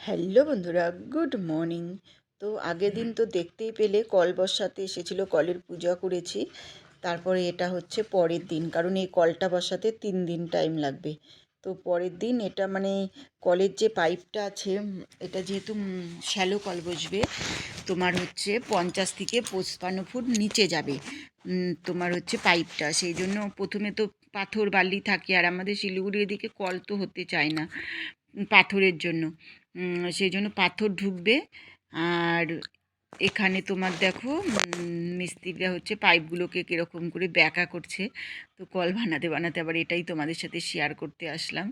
Hello বন্ধুরা, good morning. তো আগের দিন তো দেখতেই পেলে কল বসাতে এসেছিল, কলের পূজা করেছি। তারপরে এটা হচ্ছে পরের দিন, কারণ এই কলটা বসাতে তিন দিন টাইম লাগবে। তো পরের দিন এটা মানে কলের যে পাইপটা আছে, এটা যেহেতু শ্যালো কল বসবে, তোমার হচ্ছে পঞ্চাশ থেকে পঁচপান্ন ফুট নিচে যাবে তোমার হচ্ছে পাইপটা সেই জন্য প্রথমে তো পাথর বালি থাকে, আর আমাদের শিলিগুড়ির এদিকে কল তো হতে চায় না পাথরের জন্য। সেই জন্য পাথর ঢুকবে। আর এখানে তোমার দেখো মিস্ত্রিরা হচ্ছে পাইপগুলোকে কীরকম করে ব্যাকা করছে। তো কল বানাতে বানাতে আবার এটাই তোমাদের সাথে শেয়ার করতে আসলাম।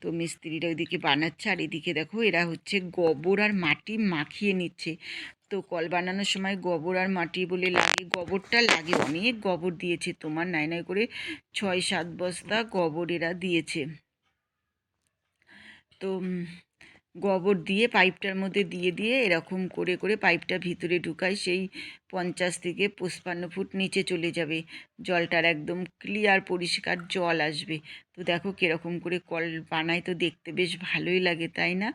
তো মিস্ত্রিরা ওইদিকে বানাচ্ছে আর এদিকে দেখো, এরা হচ্ছে গোবর আর মাটি মাখিয়ে নিচ্ছে। তো কল বানানোর সময় গোবর আর মাটি বলে লাগে, গোবরটা লাগে অনেক গোবর দিয়েছে তোমার। নাই নাই করে ছয়, সাত বস্তা গোবর এরা দিয়েছে। তো গোবর দিয়ে পাইপটার মধ্যে দিয়ে দিয়ে এরকম করে করে পাইপটা ভিতরে ঢুকায় সেই পঞ্চাশ থেকে পঁচপান্ন ফুট নিচে চলে যাবে। জলটার একদম ক্লিয়ার পরিষ্কার জল আসবে। তো দেখো কীরকম করে কল বানায় তো দেখতে বেশ ভালোই লাগে, তাই না?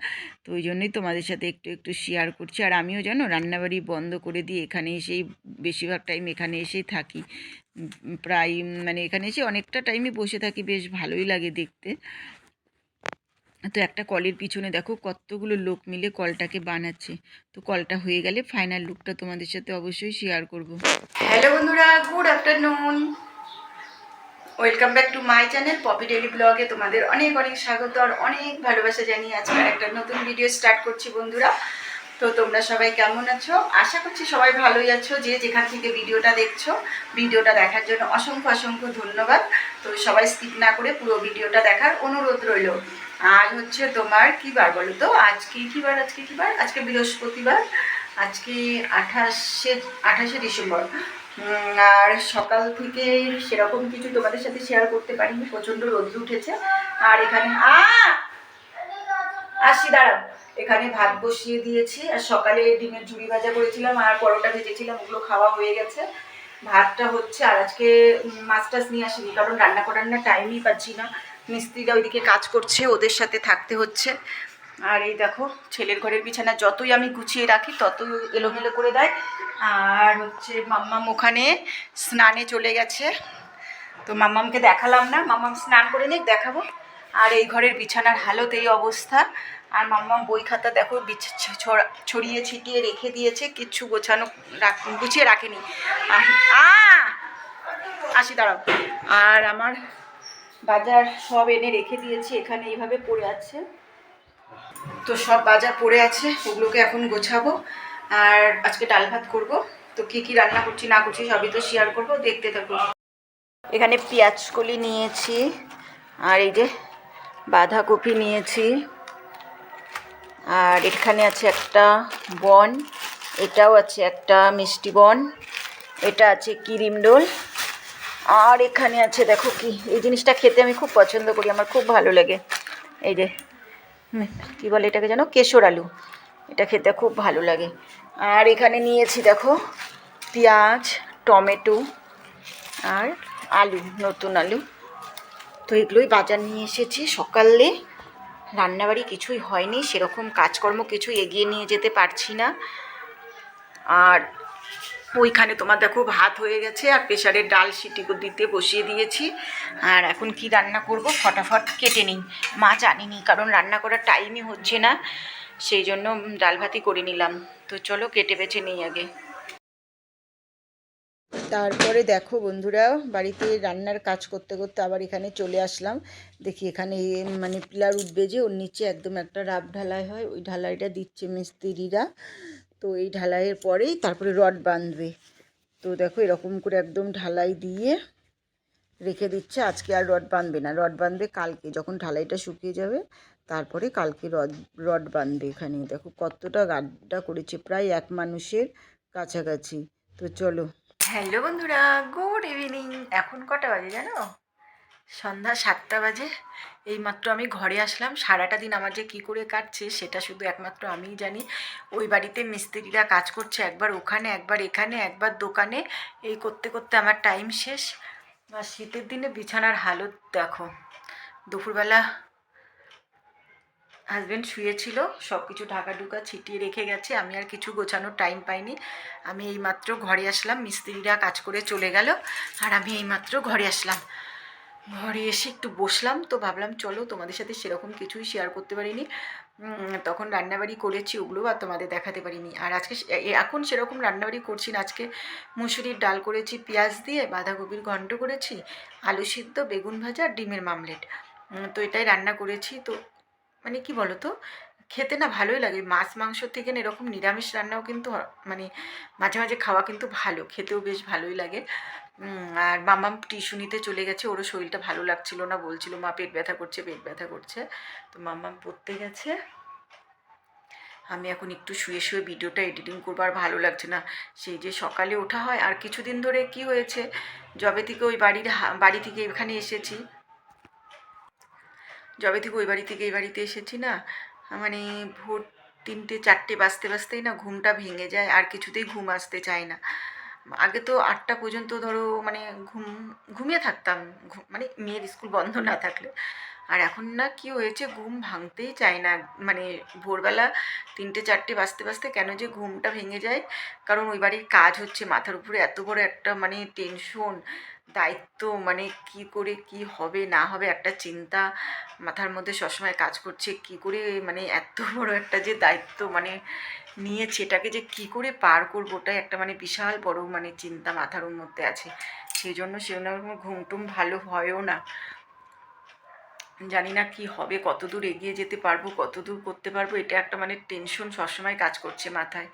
তো ওই জন্যই তোমাদের সাথে একটু একটু শেয়ার করছি। আর আমিও জানো রান্নাবাড়ি বন্ধ করে দিয়ে এখানে এসেই বেশিরভাগ টাইম এখানে এসেই থাকি। প্রায় মানে এখানে এসে অনেকটা টাইমই বসে থাকি, বেশ ভালোই লাগে দেখতে। তো একটা কলের পিছনে দেখো কতগুলো লোক মিলে কলটাকে বানাচ্ছে। তো কলটা হয়ে গেলে ফাইনাল লুকটা তোমাদের সাথে অবশ্যই শেয়ার করব। হ্যালো বন্ধুরা good afternoon welcome back to my channel Poppy daily ব্লগে তোমাদের অনেক অনেক স্বাগত আর অনেক ভালোবাসা জানিয়ে আজকে একটা নতুন ভিডিও স্টার্ট করছি বন্ধুরা। তো তোমরা সবাই কেমন আছো? আশা করছি সবাই ভালোই আছো, যে যেখান থেকে ভিডিওটা দেখছ ভিডিওটা দেখার জন্য অসংখ্য অসংখ্য ধন্যবাদ। তো সবাই স্কিপ না করে পুরো ভিডিওটা দেখার অনুরোধ রইল। আজ হচ্ছে তোমার কি বার বলো তো? আজকে কি বার, আজকে কি বার? আজকে বৃহস্পতিবার। আজকে আঠাশে আঠাশে ডিসেম্বর। আর সকাল থেকে সেরকম কিছু তোমাদের সাথে শেয়ার করতে পারিনি, প্রচণ্ড রোদ্র উঠেছে। আর এখানে আসি, দাঁড়াও। এখানে ভাত বসিয়ে দিয়েছি। আর সকালে ডিমের ঝুড়ি ভাজা করেছিলাম, আর পরোটা ভেজেছিলাম, ওগুলো খাওয়া হয়ে গেছে। ভাতটা হচ্ছে, আর আজকে মাছ টাছ নিয়ে আসিনি, কারণ রান্না করার না টাইমই পাচ্ছি না। মিস্ত্রিরা ওইদিকে কাজ করছে, ওদের সাথে থাকতে হচ্ছে। আর এই দেখো, ছেলের ঘরের বিছানা যতই আমি গুছিয়ে রাখি, ততই এলোমেলো করে দেয়। আর হচ্ছে মাম্মাম ওখানে স্নানে চলে গেছে। তো মাম্মামকে দেখালাম না, মাম্মাম স্নান করে নিক, দেখাবো। আর এই ঘরের বিছানার হালত এই অবস্থা। আর মাম্মাম বই খাতা দেখো ছড়িয়ে ছিটিয়ে রেখে দিয়েছে কিচ্ছু গোছানো গুছিয়ে রাখেনি। আসি, দাঁড়াও। আর আমার বাজার সব এনে রেখে দিয়েছি এখানে এইভাবে পড়ে আছে। তো সব বাজার পড়ে আছে ওগুলোকে এখন গোছাবো। আর আজকে ডাল ভাত করব। তো কী কী রান্না করছি না করছি সবই তো শেয়ার করব দেখতে থাকো। এখানে পেঁয়াজ কলি নিয়েছি আর এই যে বাঁধাকপি নিয়েছি। আর এখানে আছে একটা বন এটাও আছে একটা মিষ্টি বন এটা আছে কিরিম ডোল আর এখানে আছে, দেখো কি, এই জিনিসটা খেতে আমি খুব পছন্দ করি, আমার খুব ভালো লাগে। এই যে কি বলে এটাকে যেন? কেশর আলু। এটা খেতে খুব ভালো লাগে। আর এখানে নিয়েছি, দেখো, পেঁয়াজ, টমেটো আর আলু, নতুন আলু। তো এগুলোই বাজার নিয়ে এসেছি। সকালে রান্নাবাড়ি কিছুই হয়নি, সেরকম কাজকর্ম কিছু এগিয়ে নিয়ে যেতে পারছি না। আর ওইখানে তোমার দেখো ভাত হয়ে গেছে আর প্রেশারের ডাল সিটি দিতে বসিয়ে দিয়েছি। আর এখন কি রান্না করব? ফটাফট কেটে নিই। মাছ আনিনি কারণ রান্না করার টাইমই হচ্ছে না। সেই জন্য ডাল ভাতই করে নিলাম। তো চলো কেটে বেছে নিই আগে। তারপরে দেখো বন্ধুরা, বাড়িতে রান্নার কাজ করতে করতে আবার এখানে চলে আসলাম। দেখি এখানে মানে পিলার উঠবে যে, ওর নিচে একদম একটা রাব ঢালাই হয়। ওই ঢালাইটা দিচ্ছে মিস্ত্রিরা। তো এই ঢালাইয়ের পরেই তারপরে রড বাঁধবে। তো দেখো এরকম করে একদম ঢালাই দিয়ে রেখে দিচ্ছে। আজকে আর রড বাঁধবে না। রড বাঁধবে কালকে। যখন ঢালাইটা শুকিয়ে যাবে, তারপরে কালকে রড রড বাঁধবে এখানে। দেখো কতটা গাড্ডা করেছে। প্রায় এক মানুষের কাছাকাছি। তো চলো। হ্যালো বন্ধুরা, গুড ইভিনিং। এখন কটা বাজে জানো? সন্ধ্যা সাতটা বাজে। এইমাত্র আমি ঘরে আসলাম। সারাটা দিন আমার যে কী করে কাটছে সেটা শুধু একমাত্র আমিই জানি। ওই বাড়িতে মিস্ত্রিরা কাজ করছে একবার ওখানে, একবার এখানে, একবার দোকানে। এই করতে করতে আমার টাইম শেষ। আর শীতের দিনে বিছানার হালত দেখো। দুপুরবেলা হাজব্যান্ড শুয়েছিল সব কিছু ঢাকা ঢুকা ছিটিয়ে রেখে গেছে। আমি আর কিছু গোছানোর টাইম পাইনি। আমি এইমাত্র ঘরে আসলাম, মিস্ত্রিরা কাজ করে চলে গেল। আর আমি এইমাত্র ঘরে আসলাম। ঘরে এসে একটু বসলাম তো ভাবলাম চলো তোমাদের সাথে সেরকম কিছুই শেয়ার করতে পারিনি। তখন রান্নাবাড়ি করেছি ওগুলো আর তোমাদের দেখাতে পারিনি। আর আজকে এখন সেরকম রান্নাবাড়ি করছি না। আজকে মুসুরির ডাল করেছি, পেঁয়াজ দিয়ে বাঁধাকপির ঘন্ট করেছি, আলু সিদ্ধ, বেগুন ভাজা ডিমের মামলেট। তো এটাই রান্না করেছি। তো মানে কি বলো তো খেতে না ভালোই লাগে। মাছ, মাংস থেকে না এরকম নিরামিষ রান্নাও কিন্তু মানে মাঝে মাঝে খাওয়া কিন্তু ভালো, খেতেও বেশ ভালোই লাগে। আর মামাম টিউশনিতে চলে গেছে, ওরও শরীরটা ভালো লাগছিল না, বলছিল, মা, পেট ব্যথা করছে, পেট ব্যথা করছে। তো মামাম পড়তে গেছে। আমি এখন একটু শুয়ে শুয়ে ভিডিওটা এডিটিং করব, আর ভালো লাগছে না। সেই যে সকালে ওঠা হয়, আর কিছুদিন ধরে কি হয়েছে, যবে থেকে ওই বাড়ির বাড়ি থেকে এখানে এসেছি। যবে থেকে ওই বাড়ি থেকে এই বাড়িতে এসেছি না মানে ভোর তিনটে, চারটে বাজতে বাজতেই না ঘুমটা ভেঙে যায়, আর কিছুতেই ঘুম আসতে চায় না। আগে তো আটটা পর্যন্ত ধরো মানে ঘুম, ঘুমিয়ে থাকতাম মানে মেয়ের স্কুল বন্ধ না থাকলে। আর এখন না কি হয়েছে, ঘুম ভাঙতেই চায় না। মানে ভোরবেলা তিনটে, চারটে বাজতে বাজতে কেন যে ঘুমটা ভেঙে যায়, কারণ ওই বাড়ির কাজ হচ্ছে, মাথার উপরে এত বড় একটা মানে টেনশন দায়িত্ব মানে কি করে কি হবে, না হবে একটা চিন্তা মাথার মধ্যে সবসময় কাজ করছে। কি করে মানে এত বড় একটা যে দায়িত্ব মানে নিয়েছে, এটাকে যে কি করে পার করব, ওটাই একটা মানে বিশাল বড় মানে চিন্তা মাথার মধ্যে আছে। সেই জন্য সেজন্য আমার ঘুম ভালো হয়ও না। জানি না কি হবে, কতদূর এগিয়ে যেতে পারব কত দূর করতে পারব, এটা একটা মানে টেনশন সবসময় কাজ করছে মাথায়।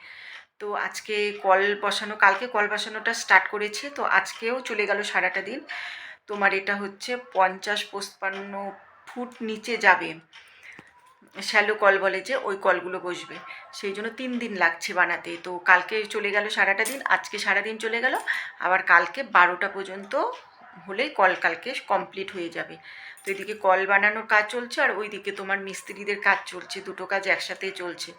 তো আজকে কল বসানো, কালকে কল বসানোটা স্টার্ট করেছে, তো আজকেও চলে গেল সারাটা দিন। তোমার এটা হচ্ছে পঞ্চাশ পঁচপান্ন ফুট নিচে যাবে। শ্যালো কল বলে যে ওই কলগুলো বসবে। সেই জন্য তিন দিন লাগছে বানাতে। তো কালকে চলে গেল সারাটা দিন, আজকে সারাদিন চলে গেল। আবার কালকে বারোটা পর্যন্ত হলেই কল কালকে কমপ্লিট হয়ে যাবে। তো এদিকে কল বানানোর কাজ চলছে আর ওইদিকে তোমার মিস্ত্রিদের কাজ চলছে। দুটো কাজ একসাথেই চলছে।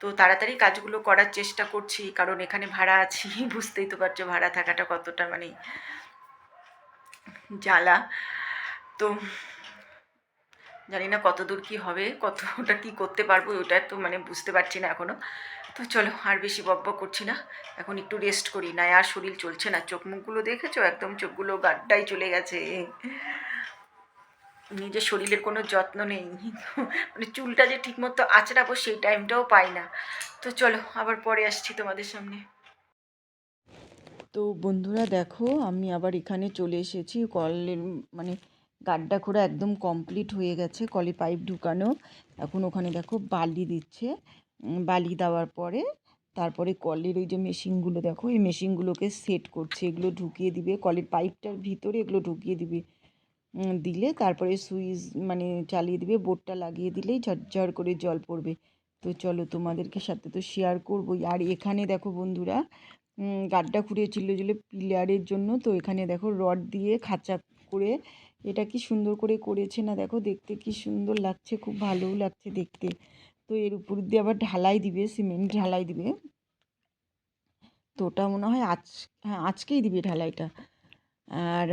তো তাড়াতাড়ি কাজগুলো করার চেষ্টা করছি, কারণ এখানে ভাড়া আছি, বুঝতেই তো পারছ ভাড়া থাকাটা কতটা মানে জ্বালা। তো জানি না কত দূর কী হবে কতটা কি করতে পারব, ওটা তো মানে বুঝতে পারছি না এখনও তো চলো, আর বেশি বক বক করছি না, এখন একটু রেস্ট করি। না আর শরীর চলছে না, চোখ মুখগুলো দেখেছ? একদম চোখগুলো গাড্ডায় চলে গেছে। নিজের শরীরের কোনো যত্ন নেই। মানে চুলটা যে ঠিকমতো আঁচড়াবো সেই টাইমটাও পাই না। তো চলো, আবার পরে আসছি তোমাদের সামনে। তো বন্ধুরা দেখো, আমি আবার এখানে চলে এসেছি। কলের মানে গাড্ডা খোঁড়া একদম কমপ্লিট হয়ে গেছে, কলে পাইপ ঢুকানো। এখন ওখানে দেখো বালি দিচ্ছে। বালি দেওয়ার পরে তারপরে কলের ওই যে মেশিনগুলো দেখো, এই মেশিনগুলোকে সেট করছে। এগুলো ঢুকিয়ে দিবে, কলের পাইপটার ভিতরে এগুলো ঢুকিয়ে দিবে। দিলে তারপরে সুইচ মানে চালিয়ে দিবে, বোর্ডটা লাগিয়ে দিলেই ঝরঝর করে জল পড়বে। তো চলো তোমাদেরকে সাথে তো শেয়ার করবোই। আর এখানে দেখো বন্ধুরা গাড্ডা খুঁড়িয়েছিল যে পিলারের জন্য। তো এখানে দেখো রড দিয়ে খাঁচা করে এটা কি সুন্দর করে করেছে না দেখো, দেখতে কি সুন্দর লাগছে, খুব ভালোও লাগছে দেখতে। তো এর উপর দিয়ে আবার ঢালাই দিবে, সিমেন্ট ঢালাই দিবে। তো ওটা মনে হয় আজ হ্যাঁ আজকেই দিবে ঢালাইটা। আর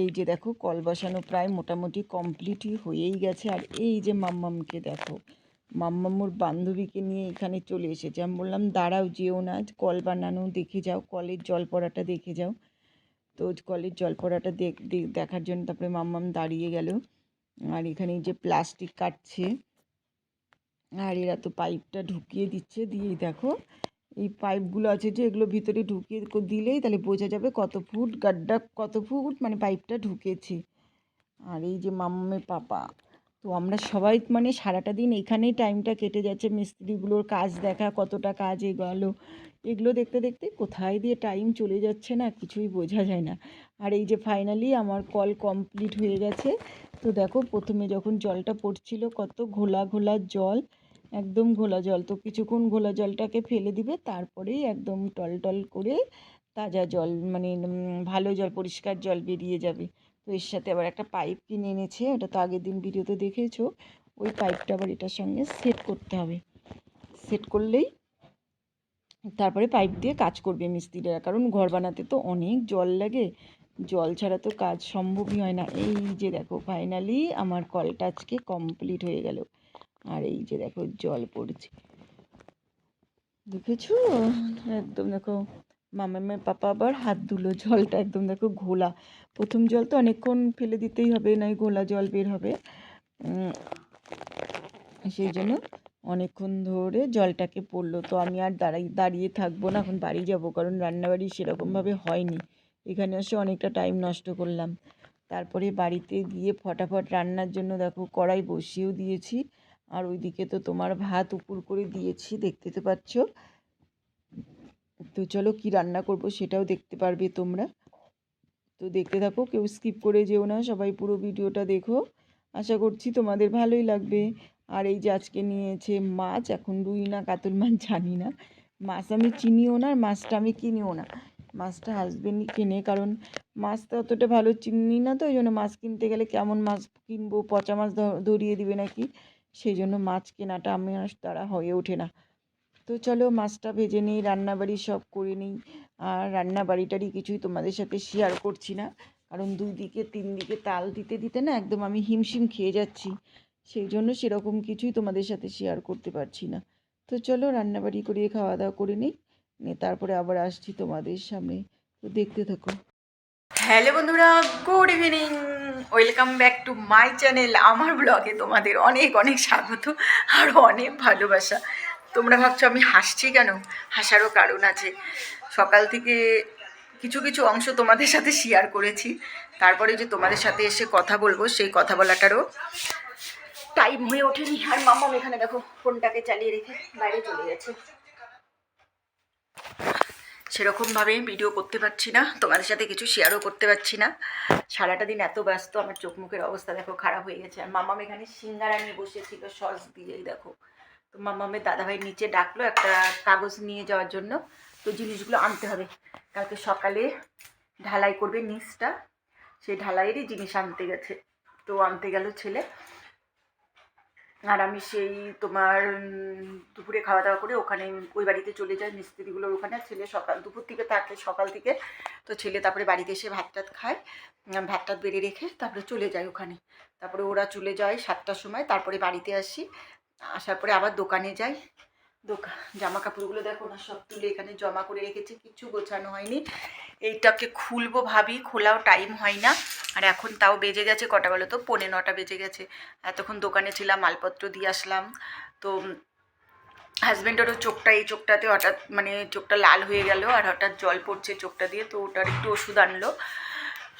এই যে দেখো কল বসানো প্রায় মোটামুটি কমপ্লিটই হয়েই গেছে। আর এই যে মাম্মামকে দেখো মাম্মামুর বান্ধবীকে নিয়ে এখানে চলে এসেছে। আমি বললাম, দাঁড়াও, যেও না কল বানানো, দেখে যাও, কলের জল পড়াটা দেখে যাও। তো কলের জল পড়াটা দেখ দেখার জন্য তারপরে মাম্মাম দাঁড়িয়ে গেল। আর এখানে যে প্লাস্টিক কাটছে, আর এরা তো পাইপটা ঢুকিয়ে দিচ্ছে। দিয়েই দেখো এই পাইপগুলো আছে যে এগুলো ভিতরে ঢুকিয়ে দিলেই তাহলে বোঝা যাবে কত ফুট গাড্ডা, কত ফুট মানে পাইপটা ঢুকেছে। আর এই যে মাম্মামের পাপা, তো আমরা সবাই মানে সারাটা দিন এখানেই টাইমটা কেটে যাচ্ছে। মিস্ত্রিগুলোর কাজ দেখা, কতটা কাজ এগোলো, এগুলো দেখতে দেখতে কোথায় দিয়ে টাইম চলে যাচ্ছে না, কিছুই বোঝা যায় না। আর এই যে ফাইনালি আমার কল কমপ্লিট হয়ে গেছে। তো দেখো, প্রথমে যখন জলটা পড়ছিল, কত ঘোলা ঘোলা জল একদম ঘোলা জল। তো কিছুক্ষণ ঘোলা জলটাকে ফেলে দিবে, তারপরেই একদম টলটল করে তাজা জল মানে ভালো জল, পরিষ্কার জল বেরিয়ে যাবে। তো এর সাথে আবার একটা পাইপ কিনে এনেছে, ওটা তো আগের দিন ভিডিওতে দেখেছ। ওই পাইপটা আবার এটার সঙ্গে সেট করতে হবে। সেট করলেই তারপরে পাইপ দিয়ে কাজ করবে মিস্ত্রিরা। কারণ ঘর বানাতে তো অনেক জল লাগে। জল ছাড়া তো কাজ সম্ভবই হয় না। এই যে দেখো, ফাইনালি আমার কলটা আজকে কমপ্লিট হয়ে গেল। আর এই যে দেখো জল পড়ছে। দেখেছ? একদম দেখো, মামা মামামের পাপা আবার হাত ধুলো, জলটা একদম দেখো ঘোলা। প্রথম জল তো অনেকক্ষণ ফেলে দিতেই হবে নাই ঘোলা জল বের হবে। সেই জন্য অনেকক্ষণ ধরে জলটাকে পড়ল। তো আমি আর দাঁড়াই, দাঁড়িয়ে থাকব না, এখন বাড়ি যাব, কারণ রান্নাবাড়ি সেরকমভাবে হয়নি। এখানে এসে অনেকটা টাইম নষ্ট করলাম। তারপরে বাড়িতে গিয়ে ফটাফট রান্নার জন্য দেখো কড়াই বসিয়েও দিয়েছি। আর ওইদিকে তো তোমার ভাত উপর করে দিয়েছি, দেখতে তো পাচ্ছ। তো চলো কি রান্না করব সেটাও দেখতে পারবে তোমরা। তো দেখতে থাকো, কেউ স্কিপ করে যেও না, সবাই পুরো ভিডিওটা দেখো। আশা করছি তোমাদের ভালোই লাগবে। আর এই যে আজকে নিয়েছে মাছ, এখন রুই না কাতল মাছ জানি না। মাছ আমি চিনিও না আর মাছটা আমি কিনিও না। মাছটা হাজবেন্ডই কেনে, কারণ মাছটা অতটা ভালো চিনি না তো, ওই জন্য মাছ কিনতে গেলে কেমন মাছ কিনবো, পচা মাছ ধরিয়ে দিবে নাকি? সেই জন্য মাছ কেনাটা আমি আর দ্বারা হয়ে ওঠে না। তো চলো মাছটা ভেজে নিই, রান্নাবাড়ি সব করে নিই। আর রান্না বাড়িটারই কিছুই তোমাদের সাথে শেয়ার করছি না। কারণ দুই দিকে, তিন দিকে তাল দিতে দিতে না একদম আমি হিমশিম খেয়ে যাচ্ছি। সেই জন্য সেরকম কিছুই তোমাদের সাথে শেয়ার করতে পারছি না। তো চলো রান্নাবাড়ি করে খাওয়া দাওয়া করে নিই। নিয়ে তারপরে আবার আসছি তোমাদের সামনে। তো দেখতে থাকো। হ্যালো বন্ধুরা good evening welcome back to my channel আমার ব্লগে তোমাদের অনেক অনেক স্বাগত, আর অনেক ভালোবাসা। তোমরা ভাবছ আমি হাসছি কেন? হাসারও কারণ আছে। সকাল থেকে কিছু কিছু অংশ তোমাদের সাথে শেয়ার করেছি। তারপরে যে তোমাদের সাথে এসে কথা বলব, সেই কথা বলাটারও টাইম হয়ে ওঠেনি। আর মাম্মাম এখানে দেখো, ফোনটাকে চালিয়ে রেখে বাইরে চলে গেছে। সেরকমভাবে ভিডিও করতে পারছি না, তোমাদের সাথে কিছু শেয়ারও করতে পারছি না। সারাটা দিন এত ব্যস্ত, আমার চোখ মুখের অবস্থা দেখো খারাপ হয়ে গেছে। আর মামাম এখানে সিঙ্গারা নিয়ে বসেছিল সস দিয়েই দেখো। তো মামামের দাদাভাই নিচে ডাকলো একটা কাগজ নিয়ে যাওয়ার জন্য। তো জিনিসগুলো আনতে হবে। কালকে সকালে ঢালাই করবে নিচটা, সেই ঢালাইয়েরই জিনিস আনতে গেছে। তো আনতে গেল ছেলে। আর আমি সেই তোমার দুপুরে খাওয়া দাওয়া করে ওখানে ওই বাড়িতে চলে যাই। মিস্ত্রিগুলোর ওখানে ছেলে সকাল, দুপুর থেকে থাকে সকাল থেকে। তো ছেলে তারপরে বাড়িতে এসে ভাত টাত খায়। ভাত টাত বেড়ে রেখে তারপরে চলে যায় ওখানে। তারপরে ওরা চলে যায় সাতটার সময়। তারপরে বাড়িতে আসি। আসার পরে আবার দোকানে যাই। দোকান জামা কাপড়গুলো দেখো না, সব তুলে এখানে জমা করে রেখেছি। কিছু গোছানো হয়নি। এইটাকে খুলবো ভাবি, খোলাও টাইম হয় না। আর এখন তাও বেজে গেছে কটা বলো তো? পৌনে নটা বেজে গেছে। এতক্ষণ দোকানে ছিলাম মালপত্র দিয়ে আসলাম। তো হাজব্যান্ডেরও চোখটা এই চোখটাতে হঠাৎ মানে চোখটা লাল হয়ে গেল আর হঠাৎ জল পড়ছে চোখটা দিয়ে তো ওটার একটু ওষুধ আনলো।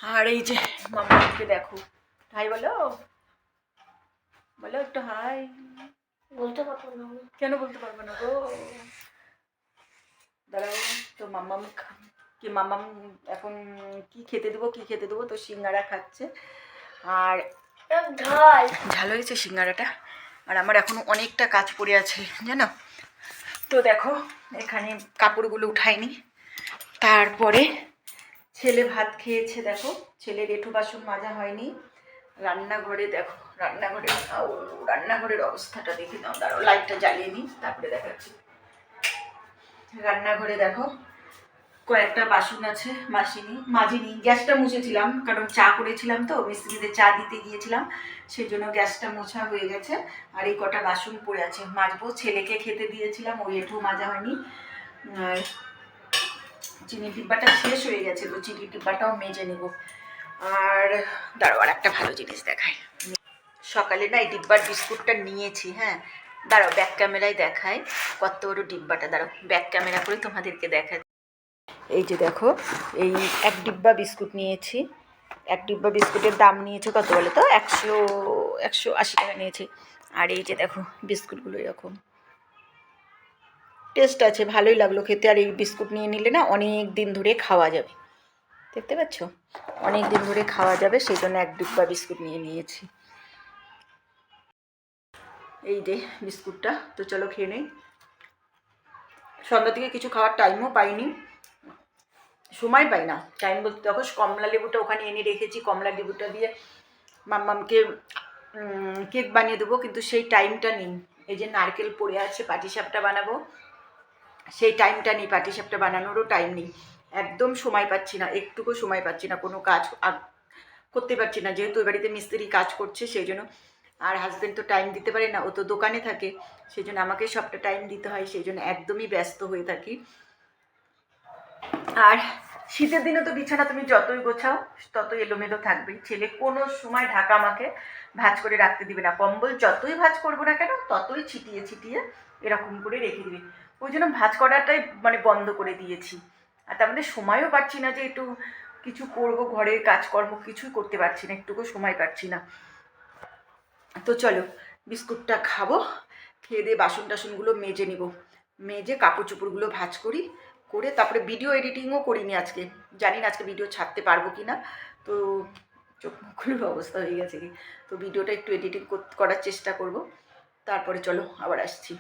আর এই যে মামাকে দেখো। হাই বলো। বলো একটু হাই। বলতে পারব না। কেন বলতে পারব না গো? দাঁড়াও তো মাম্মাম কি মাম্মাম এখন কি খেতে দেবো কি খেতে দেবো? তো সিঙ্গারা খাচ্ছে। আর ঝাল হয়েছে সিঙ্গারাটা। আর আমার এখনও অনেকটা কাজ পড়ে আছে জানো? তো দেখো এখানে কাপড়গুলো উঠাইনি। তারপরে ছেলে ভাত খেয়েছে দেখো। ছেলের এঁঠো বাসন মাজা হয়নি। রান্নাঘরে দেখো রান্নাঘরে রান্নাঘরের অবস্থাটা দেখে দাও দাঁড়াও লাইটটা জ্বালিয়ে নিই তারপরে দেখাচ্ছি। রান্নাঘরে দেখো কয়েকটা বাসন আছে, মাসিনি মাজিনি গ্যাসটা মুছেছিলাম, কারণ চা করেছিলাম তো, মিস্ত্রিদের চা দিতে গিয়েছিলাম সেই জন্য গ্যাসটা মোছা হয়ে গেছে, আর এই কটা বাসন পড়ে আছে। মাজবো, ছেলেকে খেতে দিয়েছিলাম ওই একটু মাজা হয়নি। আর চিনির ডিব্বাটা শেষ হয়ে গেছে তো, চিনির ডিব্বাটাও মেজে নেব। আর দাঁড়াও, আর একটা ভালো জিনিস দেখায় সকালে না এই ডিব্বার বিস্কুটটা নিয়েছি হ্যাঁ। দাঁড়াও ব্যাক ক্যামেরায় দেখায় কত বড় ডিব্বাটা, দাঁড়াও ব্যাক ক্যামেরা করে তোমাদেরকে দেখায় এই যে দেখো, এই এক ডিব্বা বিস্কুট নিয়েছি। এক ডিব্বা বিস্কুটের দাম নিয়েছে কত বলে তো? একশো একশো আশি টাকা নিয়েছে। আর এই যে দেখো, বিস্কুটগুলো এরকম। টেস্ট আছে, ভালোই লাগল খেতে। আর এই বিস্কুট নিয়ে নিলে না অনেক দিন ধরে খাওয়া যাবে। দেখতে পাচ্ছ? অনেক দিন ধরে খাওয়া যাবে, সেই জন্য এক ডিব্বা বিস্কুট নিয়ে নিয়েছি। এই যে বিস্কুটটা, তো চলো খেয়ে নেই। সন্ধ্যা থেকে কিছু খাওয়ার টাইমও পাইনি। সময় পাই না। টাইম বলতে দেখো, কমলা লেবুটা ওখানে এনে রেখেছি, কমলা লেবুটা দিয়ে মাম্মামকে কেক বানিয়ে দেবো, কিন্তু সেই টাইমটা নেই। এই যে নারকেল পড়ে আছে পাটিসাপটা বানাবো, সেই টাইমটা নেই পাটিসাপটা বানানোরও টাইম নেই। একদম সময় পাচ্ছি না, একটুকু সময় পাচ্ছি না কোনো কাজ করতে পারছি না, যেহেতু ওই বাড়িতে মিস্ত্রি কাজ করছে, সেই জন্য আর হাজব্যান্ড তো টাইম দিতে পারে না, ও তো দোকানে থাকে, সেই জন্য আমাকে সবটা টাইম দিতে হয়, সেই জন্য একদমই ব্যস্ত হয়ে থাকি। আর শীতের দিনে তো বিছানা তুমি যতই গোছাও, ততই এলোমেলো থাকবেই ছেলে কোনো সময় ঢাকা আমাকে ভাঁজ করে রাখতে দিবে না। কম্বল যতই ভাঁজ করব না কেন, ততই ছিটিয়ে ছিটিয়ে এরকম করে রেখে দিবে। ওই জন্য ভাঁজ করাটাই মানে বন্ধ করে দিয়েছি। আর তার মধ্যে সময়ও পাচ্ছি না যে একটু কিছু করব, ঘরের কাজকর্ম কিছুই করতে পারছি না, একটুকু সময় পাচ্ছি না। তো চলো, বিস্কুটটা খাব, খেয়ে দিয়ে বাসন টাসনগুলো মেজে নিব। মেজে কাপড় চোপড়গুলো ভাঁজ করি করে, তারপরে ভিডিও এডিটিংও করিনি আজকে। জানি না আজকে ভিডিও ছাড়তে পারব কি না তো চোখ মুখগুলোর অবস্থা হয়ে গেছে তো ভিডিওটা একটু এডিটিং করার চেষ্টা করব। তারপরে চলো আবার আসছি।